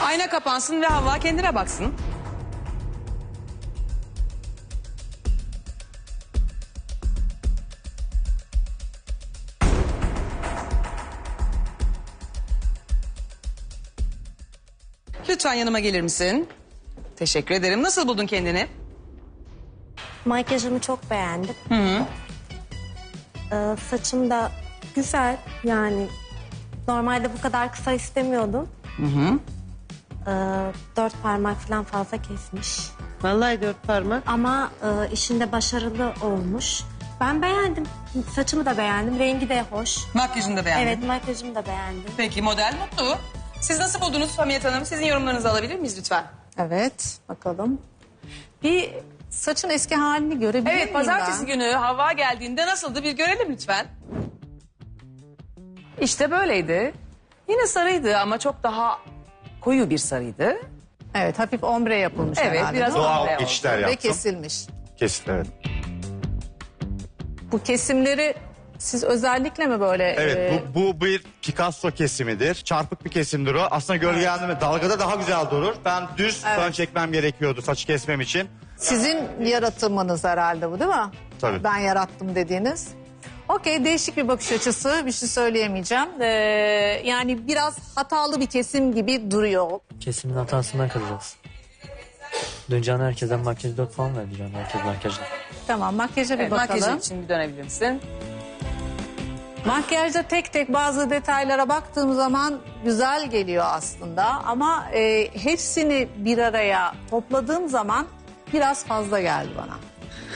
Ayna kapansın ve Havva kendine baksın. Lütfen yanıma gelir misin? Teşekkür ederim. Nasıl buldun kendini? Makyajımı çok beğendim. Ee, saçım da güzel yani normalde bu kadar kısa istemiyordum. Ee, dört parmak falan fazla kesmiş. Vallahi dört parmak. Ama e, işinde başarılı olmuş. Ben beğendim. Saçımı da beğendim. Rengi de hoş. Makyajını da beğendin. Evet makyajımı da beğendim. Peki model mutlu. Siz nasıl buldunuz Hamiyet Hanım? Sizin yorumlarınızı alabilir miyiz lütfen? Evet bakalım. Bir saçın eski halini görebilir Evet miyim pazartesi ben? günü Havva geldiğinde nasıldı bir görelim lütfen. İşte böyleydi. Yine sarıydı ama çok daha koyu bir sarıydı. Evet hafif ombre yapılmış Evet herhalde. biraz değil mi? ombre Doğal oldu. geçişler Ve yaptım. kesilmiş. Kesin evet. Bu kesimleri siz özellikle mi böyle... Evet e, bu, bu bir Picasso kesimidir. Çarpık bir kesimdir o. Aslında gölgelendirme dalgada daha güzel durur. Ben düz fön çekmem gerekiyordu saçı kesmem için. Sizin yaratımınız herhalde bu değil mi? Tabii. Ben yarattım dediğiniz. Okey değişik bir bakış açısı bir şey söyleyemeyeceğim. Ee, yani biraz hatalı bir kesim gibi duruyor. Kesimin hatasından kalacağız. Dün Can herkesten makyaj 4 falan verdi Can herkes makyajla. Tamam makyaja bir Evet, bakalım. makyajın için bir dönebilir misin? Makyajda tek tek bazı detaylara baktığım zaman güzel geliyor aslında ama e, hepsini bir araya topladığım zaman biraz fazla geldi bana.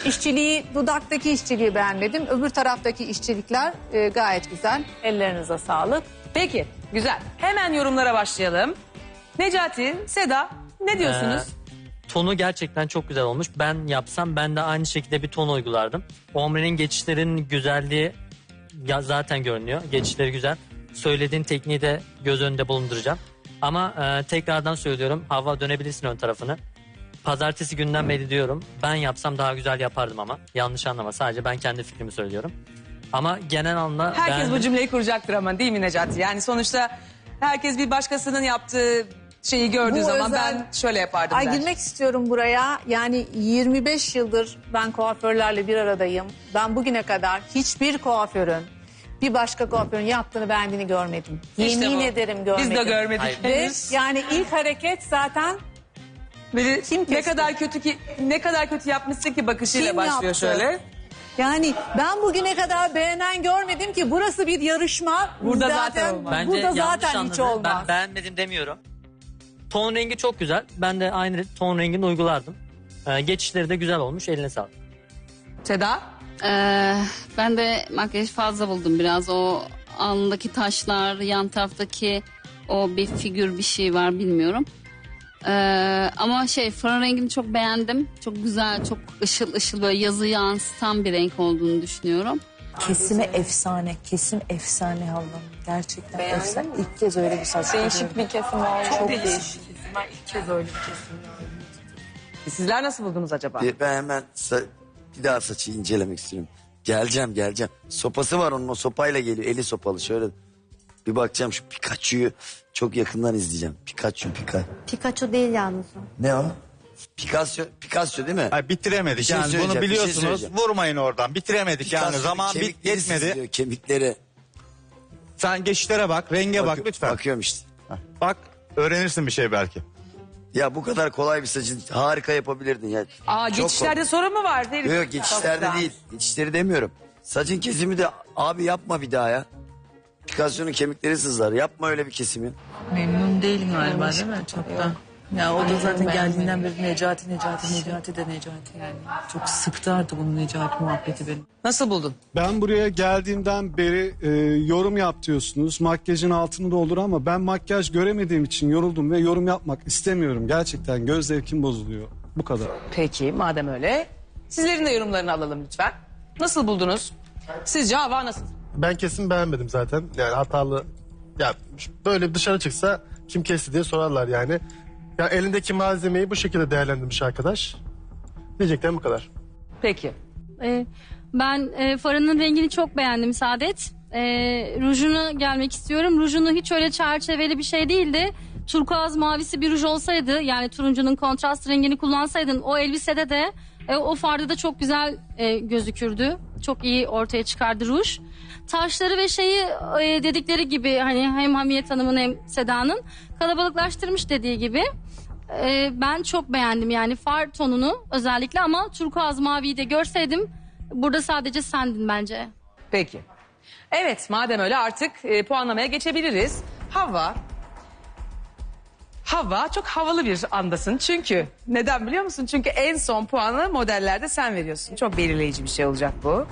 İşçiliği, dudaktaki işçiliği beğenmedim. Öbür taraftaki işçilikler e, gayet güzel. Ellerinize sağlık. Peki güzel. Hemen yorumlara başlayalım. Necati, Seda ne diyorsunuz? Ee, tonu gerçekten çok güzel olmuş. Ben yapsam ben de aynı şekilde bir ton uygulardım. Omre'nin geçişlerinin güzelliği ya zaten görünüyor. Geçişleri güzel. Söylediğin tekniği de göz önünde bulunduracağım. Ama e, tekrardan söylüyorum. Hava dönebilirsin ön tarafını. Pazartesi günden beri diyorum. Ben yapsam daha güzel yapardım ama. Yanlış anlama. Sadece ben kendi fikrimi söylüyorum. Ama genel anlamda Herkes ben... bu cümleyi kuracaktır ama değil mi Necati? Yani sonuçta herkes bir başkasının yaptığı şeyi gördüğü Bu zaman özel- ben şöyle yapardım Ay der. girmek istiyorum buraya. Yani 25 yıldır ben kuaförlerle bir aradayım. Ben bugüne kadar hiçbir kuaförün bir başka kuaförün yaptığını beğendiğini görmedim. İşte Yemin bu. ederim görmedim. Biz de görmedik. Hayır. Ve henüz. yani ilk hareket zaten Beni Kim ne kesti? kadar kötü ki ne kadar kötü yapmışsın ki bakışıyla Kim başlıyor yaptı? şöyle. yani ben bugüne kadar beğenen görmedim ki burası bir yarışma. Burada zaten olmaz. Bence Burada yanlış zaten hiç olmaz. Ben beğenmedim demiyorum. Ton rengi çok güzel. Ben de aynı ton rengini uygulardım. Ee, geçişleri de güzel olmuş. Eline sağlık. Seda? Ee, ben de makyaj fazla buldum biraz. O alnındaki taşlar, yan taraftaki o bir figür bir şey var bilmiyorum. Ee, ama şey fırın rengini çok beğendim. Çok güzel, çok ışıl ışıl böyle yazı yansıtan bir renk olduğunu düşünüyorum. Kesimi efsane. Kesim efsane Havva. Gerçekten efsane. İlk kez öyle bir saç Değişik bir kesim oldu. Çok değişik. Sizler nasıl buldunuz acaba? Bir- Ben hemen sa- bir daha saçı incelemek istiyorum. Geleceğim geleceğim. Sopası var onun o sopayla geliyor. Eli sopalı şöyle. Bir bakacağım şu Pikachu'yu çok yakından izleyeceğim. Pikachu Pikachu. Pikachu değil yalnız o. Ne o? Picasso, Picasso değil mi? Hayır, bitiremedik şey yani bunu söyleyeceğim, bir şey biliyorsunuz. söyleyeceğim. Vurmayın oradan bitiremedik yani Picasso'nun zaman bit kemikleri yetmedi. sızlıyor, Kemikleri. Sen geçişlere bak renge bak Bakıyorum- lütfen. Bakıyorum işte. Bak öğrenirsin bir şey belki. Ya bu kadar kolay bir saçı harika yapabilirdin ya. Aa Çok geçişlerde sorun mu var? Değil Yok yok geçişlerde değil. Geçişleri demiyorum. Saçın kesimi de abi yapma bir daha ya. Picasso'nun kemikleri sızlar. Yapma öyle bir kesimi. Memnun değilim galiba değil mi? Çok da. Ya o da zaten geldiğinden beri Necati, Necati, Necati de Necati yani. Çok sıktı artık bunun Necati muhabbeti benim. Nasıl buldun? Ben buraya geldiğimden beri e, yorum yap diyorsunuz. Makyajın altını doldur ama ben makyaj göremediğim için yoruldum ve yorum yapmak istemiyorum. Gerçekten göz zevkim bozuluyor. Bu kadar. Peki madem öyle sizlerin de yorumlarını alalım lütfen. Nasıl buldunuz? Sizce hava nasıl? Ben kesin beğenmedim zaten. Yani hatalı. Ya böyle dışarı çıksa kim kesti diye sorarlar yani. Ya elindeki malzemeyi bu şekilde değerlendirmiş arkadaş. Diyeceklerim bu kadar. Peki. Ee, ben e, farının rengini çok beğendim Saadet. Ee, rujunu gelmek istiyorum. Rujunu hiç öyle çerçeveli bir şey değildi. turkuaz mavisi bir ruj olsaydı yani turuncunun kontrast rengini kullansaydın o elbisede de e, o farda da çok güzel e, gözükürdü. Çok iyi ortaya çıkardı ruj. Taşları ve şeyi e, dedikleri gibi hani hem Hamiyet Hanım'ın hem Seda'nın kalabalıklaştırmış dediği gibi. E, ben çok beğendim yani far tonunu özellikle ama turkuaz maviyi de görseydim burada sadece sendin bence. Peki. Evet madem öyle artık e, puanlamaya geçebiliriz. Havva. Havva çok havalı bir andasın. Çünkü neden biliyor musun? Çünkü en son puanı modellerde sen veriyorsun. Çok belirleyici bir şey olacak bu.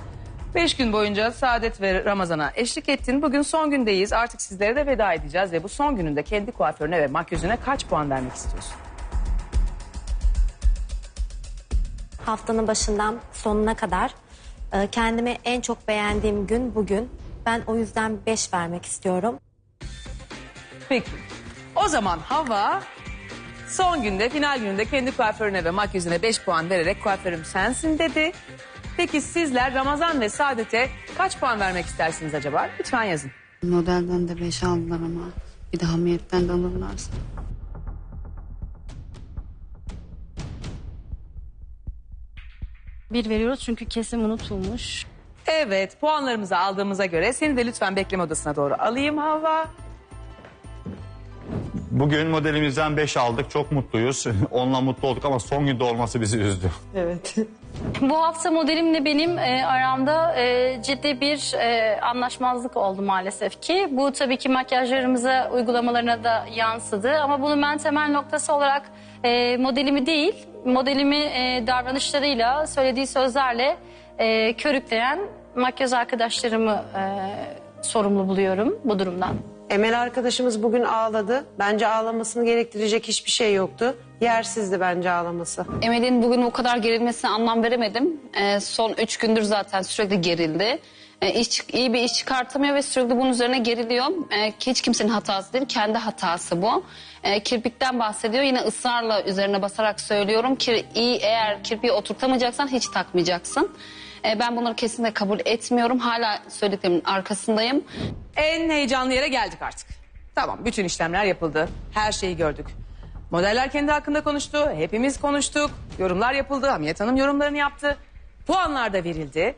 Beş gün boyunca Saadet ve Ramazan'a eşlik ettin. Bugün son gündeyiz. Artık sizlere de veda edeceğiz. Ve bu son gününde kendi kuaförüne ve makyözüne kaç puan vermek istiyorsun? Haftanın başından sonuna kadar e, kendimi en çok beğendiğim gün bugün. Ben o yüzden 5 vermek istiyorum. Peki. O zaman Hava son günde final gününde kendi kuaförüne ve makyözüne 5 puan vererek kuaförüm sensin dedi. Peki sizler Ramazan ve Saadet'e kaç puan vermek istersiniz acaba? Lütfen yazın. Modelden de beş aldılar ama bir de hamiyetten de alırlarsa. Bir veriyoruz çünkü kesim unutulmuş. Evet puanlarımızı aldığımıza göre seni de lütfen bekleme odasına doğru alayım Hava. Bugün modelimizden 5 aldık. Çok mutluyuz. Onunla mutlu olduk ama son günde olması bizi üzdü. Evet. Bu hafta modelimle benim e, aramda e, ciddi bir e, anlaşmazlık oldu maalesef ki. Bu tabii ki makyajlarımıza, uygulamalarına da yansıdı. Ama bunu ben temel noktası olarak e, modelimi değil, modelimi e, davranışlarıyla, söylediği sözlerle e, körükleyen makyaj arkadaşlarımı e, sorumlu buluyorum bu durumdan. Emel arkadaşımız bugün ağladı. Bence ağlamasını gerektirecek hiçbir şey yoktu. Yersizdi bence ağlaması. Emel'in bugün o kadar gerilmesine anlam veremedim. Ee, son üç gündür zaten sürekli gerildi. Ee, iş, iyi bir iş çıkartamıyor ve sürekli bunun üzerine geriliyor. Ee, hiç kimsenin hatası değil, kendi hatası bu. Ee, kirpikten bahsediyor. Yine ısrarla üzerine basarak söylüyorum. ki iyi eğer kirpiği oturtamayacaksan hiç takmayacaksın. Ee, ben bunları kesinlikle kabul etmiyorum. Hala söylediklerimin arkasındayım. En heyecanlı yere geldik artık. Tamam bütün işlemler yapıldı. Her şeyi gördük. Modeller kendi hakkında konuştu. Hepimiz konuştuk. Yorumlar yapıldı. Hamiyet Hanım yorumlarını yaptı. Puanlar da verildi.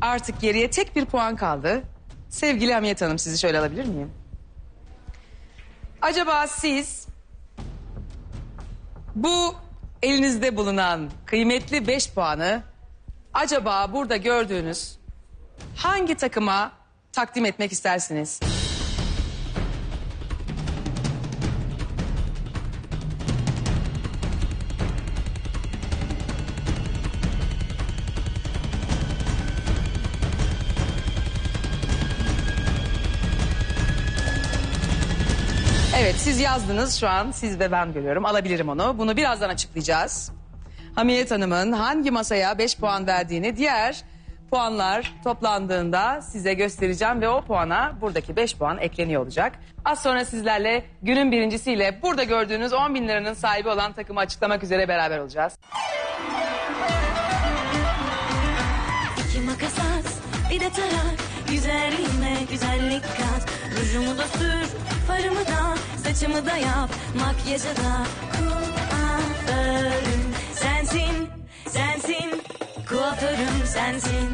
Artık geriye tek bir puan kaldı. Sevgili Hamiyet Hanım sizi şöyle alabilir miyim? Acaba siz bu elinizde bulunan kıymetli 5 puanı acaba burada gördüğünüz hangi takıma takdim etmek istersiniz? Evet siz yazdınız şu an siz ve ben görüyorum alabilirim onu. Bunu birazdan açıklayacağız. Hamiyet Hanım'ın hangi masaya 5 puan verdiğini diğer puanlar toplandığında size göstereceğim ve o puana buradaki 5 puan ekleniyor olacak. Az sonra sizlerle günün birincisiyle burada gördüğünüz 10 bin liranın sahibi olan takımı açıklamak üzere beraber olacağız. İki makas bir de tarak. Güzelliğime güzellik kat. Rujumu da sür, farımı da, saçımı da yap. Makyajı da sensin. Kuaförüm sensin.